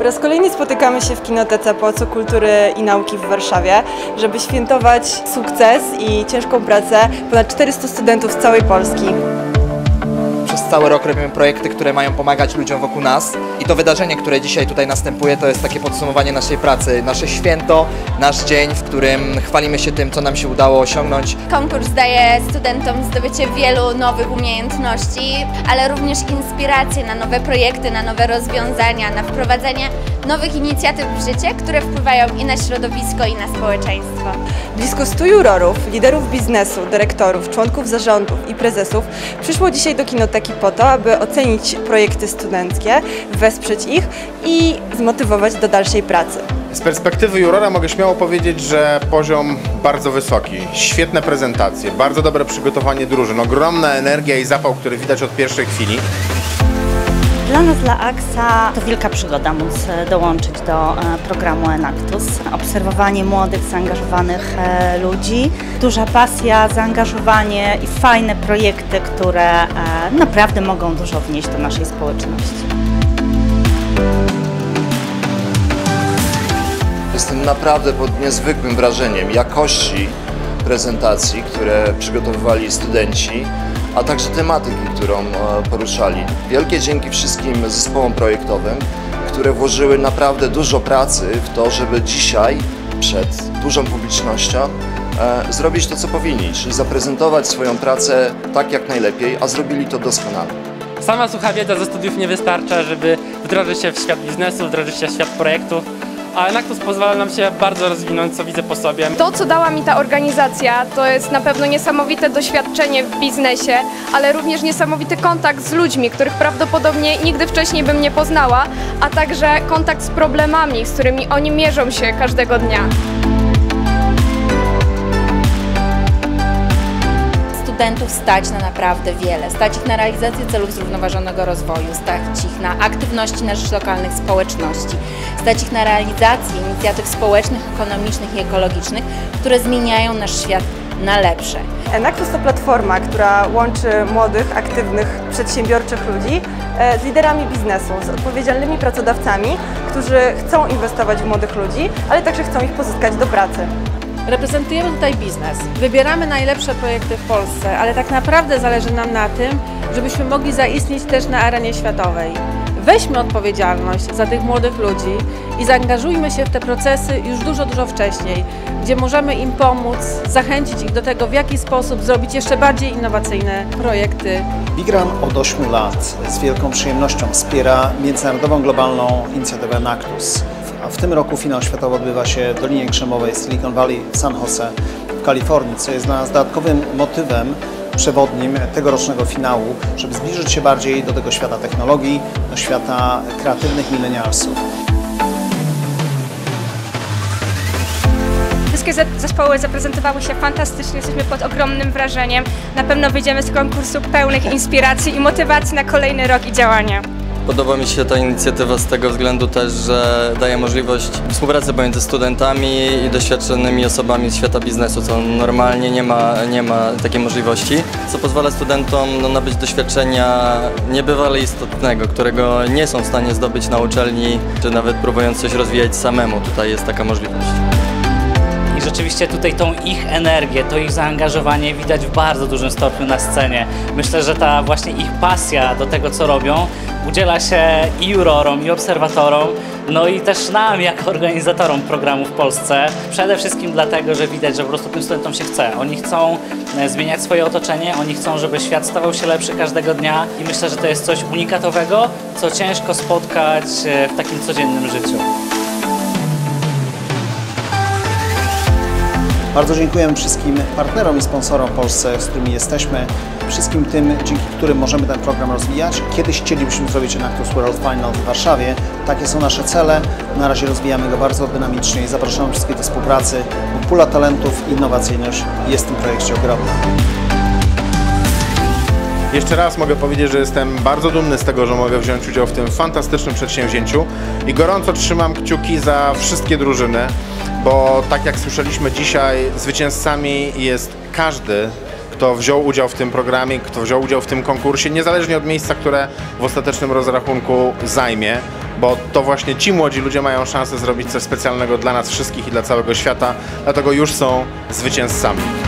Po raz kolejny spotykamy się w Kinotece Pałacu Kultury i Nauki w Warszawie, żeby świętować sukces i ciężką pracę ponad 400 studentów z całej Polski. Cały rok robimy projekty, które mają pomagać ludziom wokół nas i to wydarzenie, które dzisiaj tutaj następuje, to jest takie podsumowanie naszej pracy, nasze święto, nasz dzień, w którym chwalimy się tym, co nam się udało osiągnąć. Konkurs daje studentom zdobycie wielu nowych umiejętności, ale również inspiracje na nowe projekty, na nowe rozwiązania, na wprowadzenie nowych inicjatyw w życie, które wpływają i na środowisko, i na społeczeństwo. Blisko 100 jurorów, liderów biznesu, dyrektorów, członków zarządów i prezesów przyszło dzisiaj do Kinoteki po to, aby ocenić projekty studenckie, wesprzeć ich i zmotywować do dalszej pracy. Z perspektywy jurora mogę śmiało powiedzieć, że poziom bardzo wysoki. Świetne prezentacje, bardzo dobre przygotowanie drużyn, ogromna energia i zapał, który widać od pierwszej chwili. Dla nas, dla AXA, to wielka przygoda móc e, dołączyć do e, programu Enactus. Obserwowanie młodych, zaangażowanych e, ludzi, duża pasja, zaangażowanie i fajne projekty, które naprawdę mogą dużo wnieść do naszej społeczności. Jestem naprawdę pod niezwykłym wrażeniem jakości prezentacji, które przygotowywali studenci, a także tematyki, którą e, poruszali. Wielkie dzięki wszystkim zespołom projektowym, które włożyły naprawdę dużo pracy w to, żeby dzisiaj przed dużą publicznością e, zrobić to, co powinni, czyli zaprezentować swoją pracę tak jak najlepiej, a zrobili to doskonale. Sama sucha wiedza ze studiów nie wystarcza, żeby wdrożyć się w świat biznesu, wdrożyć się w świat projektów a Enactus pozwala nam się bardzo rozwinąć, co widzę po sobie. To, co dała mi ta organizacja, to jest na pewno niesamowite doświadczenie w biznesie, ale również niesamowity kontakt z ludźmi, których prawdopodobnie nigdy wcześniej bym nie poznała, a także kontakt z problemami, z którymi oni mierzą się każdego dnia. Studentów stać na naprawdę wiele. Stać ich na realizację celów zrównoważonego rozwoju, stać ich na aktywności na rzecz lokalnych społeczności, stać ich na realizację inicjatyw społecznych, ekonomicznych i ekologicznych, które zmieniają nasz świat na lepsze. Enactus to platforma, która łączy młodych, aktywnych, przedsiębiorczych ludzi e, z liderami biznesu, z odpowiedzialnymi pracodawcami, którzy chcą inwestować w młodych ludzi, ale także chcą ich pozyskać do pracy. Reprezentujemy tutaj biznes, wybieramy najlepsze projekty w Polsce, ale tak naprawdę zależy nam na tym, żebyśmy mogli zaistnieć też na arenie światowej. Weźmy odpowiedzialność za tych młodych ludzi i zaangażujmy się w te procesy już dużo, dużo wcześniej, gdzie możemy im pomóc, zachęcić ich do tego, w jaki sposób zrobić jeszcze bardziej innowacyjne projekty. Bigran od 8 lat z wielką przyjemnością wspiera międzynarodową globalną inicjatywę Nactus. A w tym roku finał światowy odbywa się w Dolinie Krzemowej Silicon Valley w San Jose w Kalifornii, co jest dla nas dodatkowym motywem przewodnim tegorocznego finału, żeby zbliżyć się bardziej do tego świata technologii, do świata kreatywnych milenialsów. Wszystkie zespoły zaprezentowały się fantastycznie, jesteśmy pod ogromnym wrażeniem. Na pewno wyjdziemy z konkursu pełnych inspiracji i motywacji na kolejny rok i działania. Podoba mi się ta inicjatywa z tego względu też, że daje możliwość współpracy pomiędzy studentami i doświadczonymi osobami z świata biznesu, co normalnie nie ma, nie ma takiej możliwości, co pozwala studentom no, nabyć doświadczenia niebywale istotnego, którego nie są w stanie zdobyć na uczelni, czy nawet próbując coś rozwijać samemu. Tutaj jest taka możliwość. Rzeczywiście tutaj tą ich energię, to ich zaangażowanie widać w bardzo dużym stopniu na scenie. Myślę, że ta właśnie ich pasja do tego, co robią, udziela się i jurorom, i obserwatorom, no i też nam, jako organizatorom programu w Polsce. Przede wszystkim dlatego, że widać, że po prostu tym studentom się chce. Oni chcą e, zmieniać swoje otoczenie, oni chcą, żeby świat stawał się lepszy każdego dnia i myślę, że to jest coś unikatowego, co ciężko spotkać e, w takim codziennym życiu. Bardzo dziękujemy wszystkim partnerom i sponsorom w Polsce, z którymi jesteśmy, wszystkim tym, dzięki którym możemy ten program rozwijać. Kiedyś chcielibyśmy zrobić Enactus World Final w Warszawie. Takie są nasze cele. Na razie rozwijamy go bardzo dynamicznie i zapraszamy wszystkich do współpracy, pula talentów innowacyjność jest w tym projekcie ogromna. Jeszcze raz mogę powiedzieć, że jestem bardzo dumny z tego, że mogę wziąć udział w tym fantastycznym przedsięwzięciu i gorąco trzymam kciuki za wszystkie drużyny, bo tak jak słyszeliśmy dzisiaj, zwycięzcami jest każdy, kto wziął udział w tym programie, kto wziął udział w tym konkursie, niezależnie od miejsca, które w ostatecznym rozrachunku zajmie, bo to właśnie ci młodzi ludzie mają szansę zrobić coś specjalnego dla nas wszystkich i dla całego świata, dlatego już są zwycięzcami.